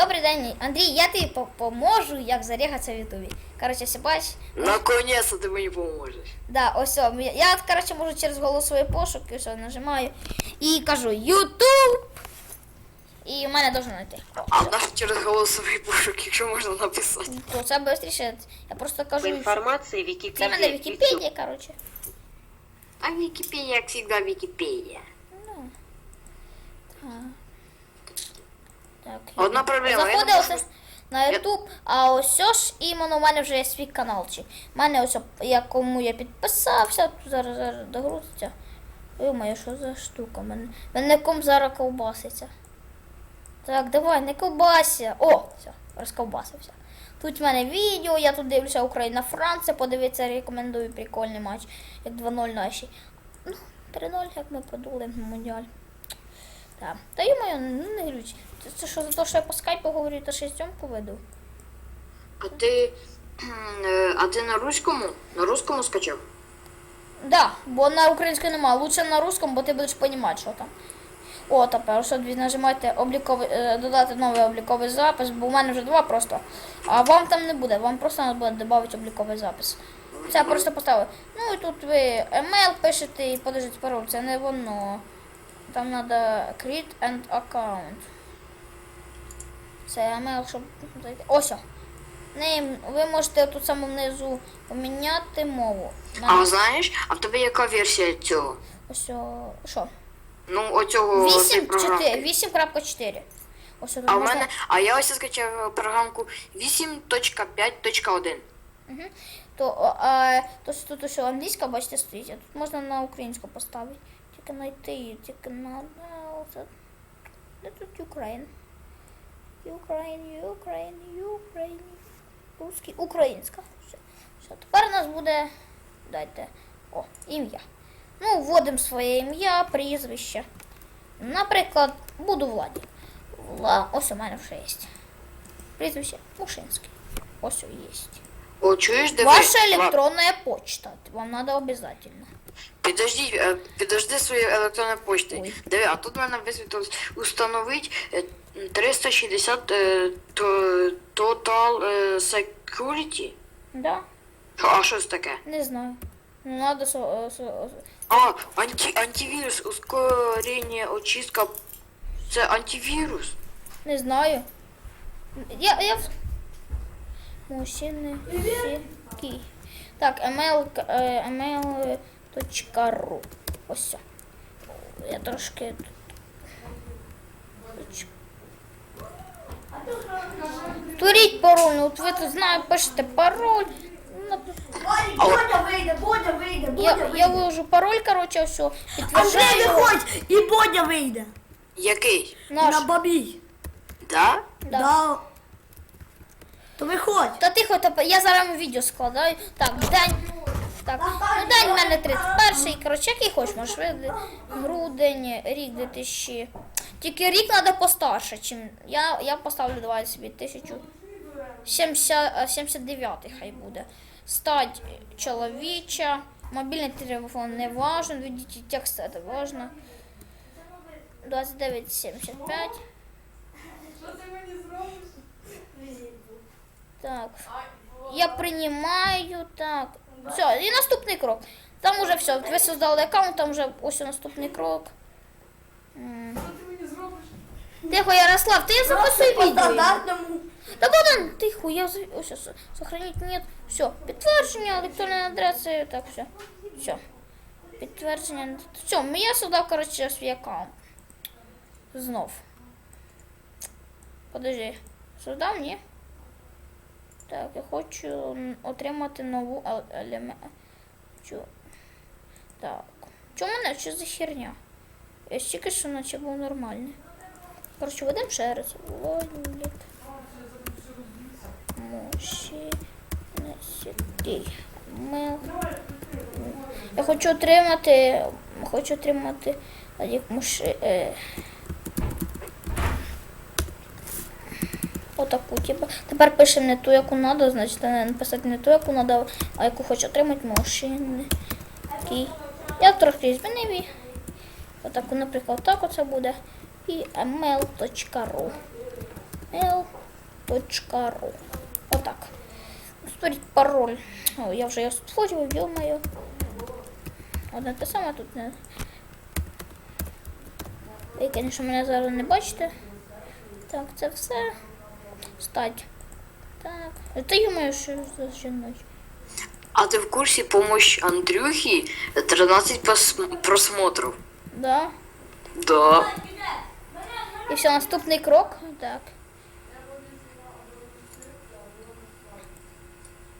Добрий день, Андрій, я тобі поможу, як зарігатися в Ютубі. Коротше, все бач. Наконец-то ты мне поможешь. Да, ось. Я, я, коротше, можу через голосовий пошук, і все, нажимаю. І кажу Ютуб. І в мене должно знайти. А наш через голосовий пошук, якщо можна написати. То це швидше. Я просто кажу. все. информации Це мене Вікіпедія, коротше. А Википедия, як всегда, Википедия. Так. Одна проблема, я Заходив можу- на Ютуб, а ось ж іменно у мене вже є свій канал. У мене ось я кому я підписався, тут зараз, зараз догрузиться. Думаю, що за штука? Мене, мене ком зараз ковбаситься. Так, давай, не ковбася. О, все, розковбасився. Тут в мене відео, я тут дивлюся Україна, Франція, подивитися, рекомендую прикольний матч, як 2-0 наші. Ну, 3-0, як ми подули на Мундіаль. Так. Та й ну не глючь. Це, це що за те, що я по скайпу говорю, то ще зйомку веду? А ти. А ти на руському? На русскому скачав? Да, бо на українській нема. Лучше на русском, бо ти будеш розуміти, що там. О, тепер що ви нажимаєте обліковий, е, додати новий обліковий запис, бо у мене вже два просто. А вам там не буде, вам просто треба буде додати обліковий запис. Це я просто поставив. Ну і тут ви email пишете і подождіть пароль, це не воно. Там треба create and account. Це email, щоб зайти. Ось. Name. Ви можете тут саме внизу поміняти мову. А знаєш, а в тебе яка версія цього? Ось о, що? Ну, оцього цієї 8.4. 8.4. Ось тут А в можна- мене, а я ось скачав програмку 8.5.1. То, о, а, то тут що англійська, бачите, стоїть, а тут можна на українську поставити. Тільки знайти її, тільки на... Де тут Україн? Україн, Україн, Україн. Русський, українська. Все. Все. Тепер у нас буде. Дайте. О, ім'я. Ну, вводимо своє ім'я, прізвище. Наприклад, буду Владі. Вла... Ось у мене вже є. Прізвище Мушинський. Ось є. О, чуєш. Ваша Ва- электронная почта. Вам надо обязательно. Підожди, е, підожди свою електронну почту. Ой. Диви, а тут в мене висвітилось установить е, 360 е, то- Total е, Security. Да? А що це таке? Не знаю. Ну, надо со, со- А, анти, антивірус, ускорення, очистка. Це антивірус. не знаю. Я, я... Мужчини всі. Так, email, е, email.ru. Ось. Я трошки... тут- Творіть пароль, ну от ви тут знаєте, пишете пароль. Ну, Бодя вийде, Бодя вийде, Бодя Я, вийде. я вложу пароль, короче, все. Андрей, Підтверджаю. виходь, і Бодя вийде. Який? Наш. На бабій. Да? Да. Да. То виходь. Та тихо, та я зараз відео складаю. Так, день. Так, ну день в мене 31-й. Коротше, який можеш видати. Грудень, рік 2000. Тільки рік треба постарше, чим. Я, я поставлю давай собі 1079 хай буде. Стать чоловіча. Мобільний телефон не важен, введіть текст, це важно. 2975. Так. Я приймаю, так. Все, і наступний крок. Там уже все. Ви создали аккаунт, там вже ось наступний крок. Тихо, Ярослав, ти я записую відео. Так от, тихо, я ось, ось, сохранить нет. Все, підтвердження, електронної адреси, так, все. Все. Підтвердження. Все, я создав, коротше, свій аккаунт. Знов. Подожди. Создав, ні? Так, я хочу отримати нову елемент. Так. Чому мене? Що за херня? Я ж тільки що наче був нормальний. Коротше, ведемо ще раз. Владик. Муші. Сергій. Мел. Я хочу отримати. Хочу отримати. Владик Муші. Отаку, типу. Тепер пишемо не ту, яку треба, значить написати не ту, яку треба, а яку хочу отримати машини. Такий. Я трохи змінив її. Отаку, наприклад, так оце буде. І ml.ru. mail.ru. Отак. Створіть пароль. О, я вже його створюю, йомаю. Одне те тут не. Ви, звісно, мене зараз не бачите. Так, це все. Стать. Так. Та йомаю, що за жіночі. А ти в курсі помощь Андрюхи 13 пос- просмотрів? Да. Да. І все, наступний крок. Так.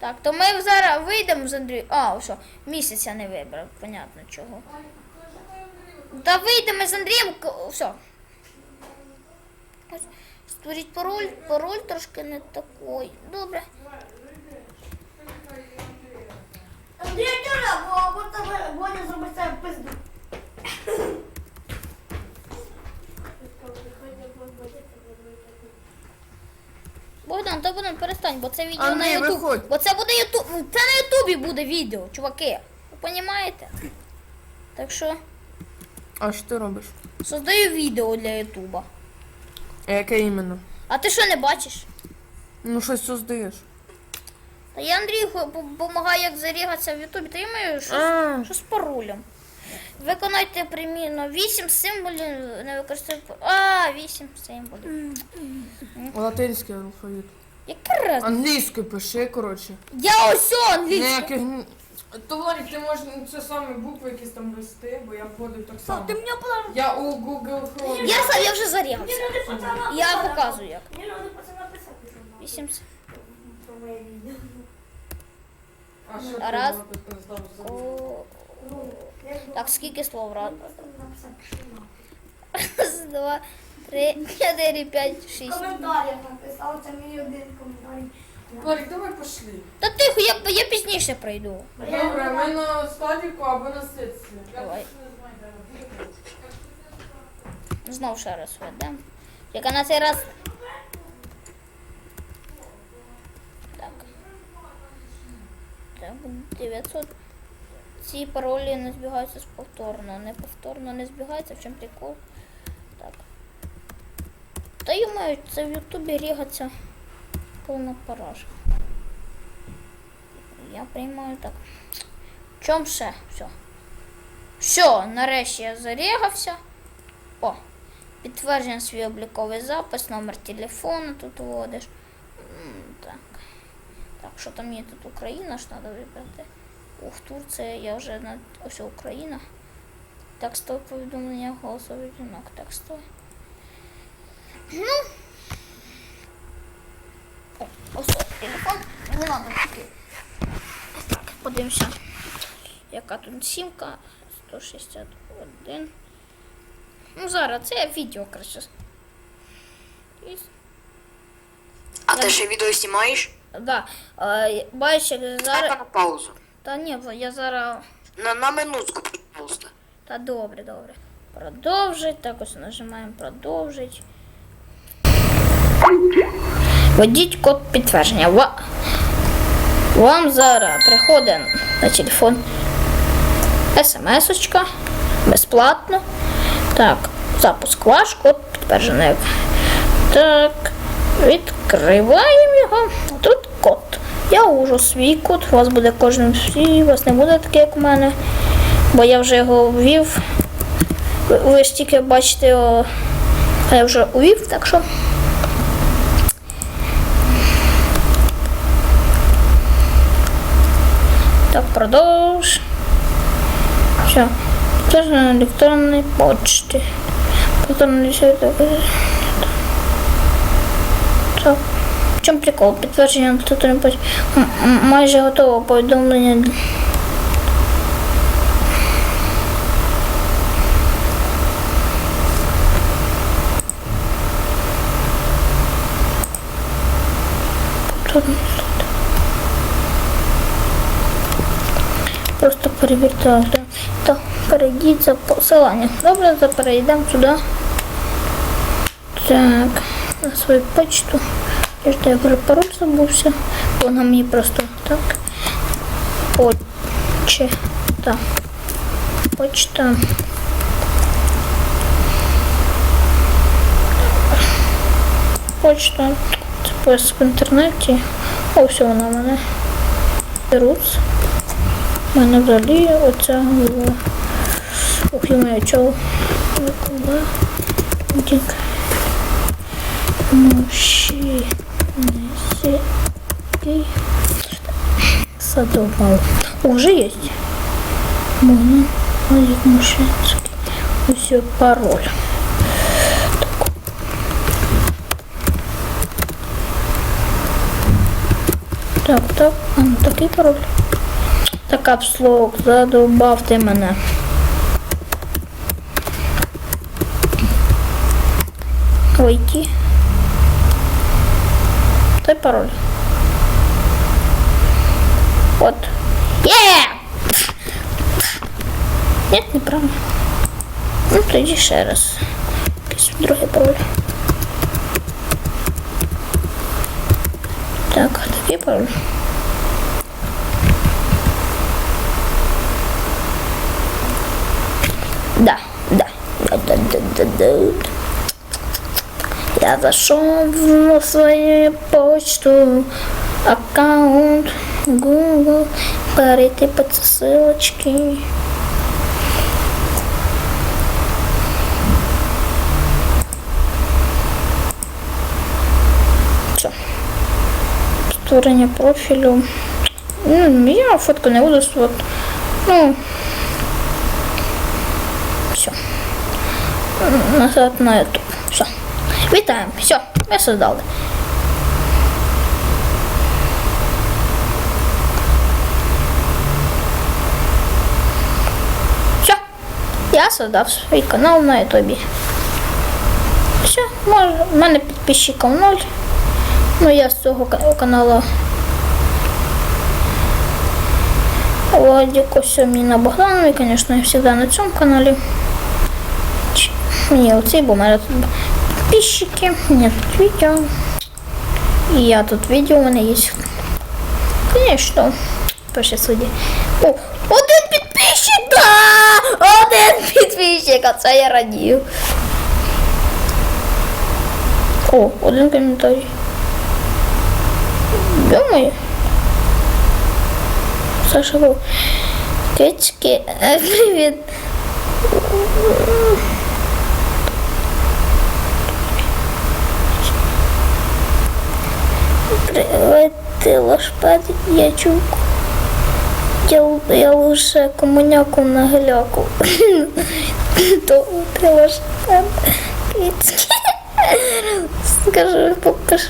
Так, то ми зараз вийдемо з Андрію. А, все, місяця не вибрав, понятно чого. Та вийдемо з Андрієм. Все. Створіть пароль. Пароль трошки не такий. Добре. Андрій Тюра, бо, бо тебе Бодя зробить себе пизду. Богдан, та Богдан, перестань, бо це відео Андрій, на Ютуб. виходь. Бо це буде Ютуб. Це на Ютубі буде відео, чуваки. Ви розумієте? Так що А що ти робиш? создаю відео для Ютуба. А яке іменно? А ти що не бачиш? Ну щось создаєш. Та я Андрію допомагаю, як зарігатися в Ютубі. Та я маю що, А. що з паролем. Виконайте примірно 8 символів, не використовуйте. А, 8 символів. Латинський алфавіт. Яка раз? Англійською пиши, коротше. Я ось англійська. Ніяких. То Владик, ти можеш це саме букви якісь там вести, бо я вводив так само. Ти мені положив. Я у Google Chrome. Я, са- я вже зарігався. Мені пацана Я показую як. Мені люди пацана писати. 8 Про моє відео. А що раз. здав О, Ну, я ж Так, скільки слов раз? просто. Раз, два, три, чотири, п'ять, В шість. коментарях написав, це мій один коментарій. Владик, давай пошли. Та тихо, я, я пізніше пройду. Добре, ми на стадіку або на сесії. Давай. Знов ще раз ведемо. Тільки на цей раз. Так. Так, 900. Ці паролі не збігаються з повторно. Не повторно не збігаються, в чому прикол. Так. Та й це в Ютубі рігаться повна паража. Я приймаю так. В чому ще? Все. Все, нарешті я зарігався. О, підтвердження свій обліковий запис, номер телефону тут вводиш. Так. Так, що там є тут Україна ж треба вибрати. Ух, Турція, я вже на ось Україна. Текстове повідомлення, голосовий дзвінок, текстове. Ну. О, ось телефон. Не треба тільки. Так, подивимося. Яка тут сімка? 161. Ну, зараз це відео краще. А ти ще відео знімаєш? Да. Е, бачиш, як Дай зараз. на паузу. Та ні, я зараз. На, на минутку, пожалуйста. Та добре, добре. Продовжить. Так ось нажимаємо продовжить. Введіть код підтвердження. Ва- Вам зараз приходить на телефон смс-очка безплатно. Так, запуск ваш код підтверджений. Так, відкриваємо його. Тут код. Я ввожу свій код, у вас буде кожен свій, у вас не буде такий, як у мене, бо я вже його ввів. Ви ж тільки бачите його, а я вже увів, так що. Так, продовж. Все. Це ж на електронній почті. Електронний сайт. Так. В чому прикол? Підтвердження на електронній почті. М- м- Майже готово повідомлення. Електронний перевірте. Так, то перейдіть за посиланням. Добре, то перейдемо сюди. Так, на свою почту. Я ж я вже пароль забувся. Вона мені просто так. Почта. Почта. почта. Це поиск в інтернеті. Ось вона в мене. Руц. У мене взагалі оця була. Ох, я. Мужчина. Сергей. Задолбал. Уже есть. Можно. Олег Мушинский. Все, пароль. Так, так, а ну такий пароль. Так, капслок, задовбав ти мене. Войти. Той пароль. Вот. Є! Ні, неправильно. Ну, тоді ще раз. Якийсь другий пароль. Так, такий пароль. Да, да, да, да, да, да, да. Я зашел в свою почту, аккаунт Google, перейти по. Все. Створення профілю. Ну, я фотку не буду вот. Ну, все. Назад на YouTube. Все. Вітаємо. Все, ми создали. Все. Я создав свій канал на Ютубі. Все, в мене підписчиків ноль. Ну я з цього ка- каналу Владик, ось Міна Богданові, звісно, я завжди на цьому каналі. Ч- Мені оцей, бо в мене тут підписчики, мені тут відео. І я тут відео у мене є. Звісно, перші судді. О, один підписчик! Да! Один підписчик, а це я радію. О, один коментарій. Думаю. Саша Вов. Кички, е, привіт. Привет, ты я. Я, лише комуняку на геляку. То. Кицьки. Скажи, покажи.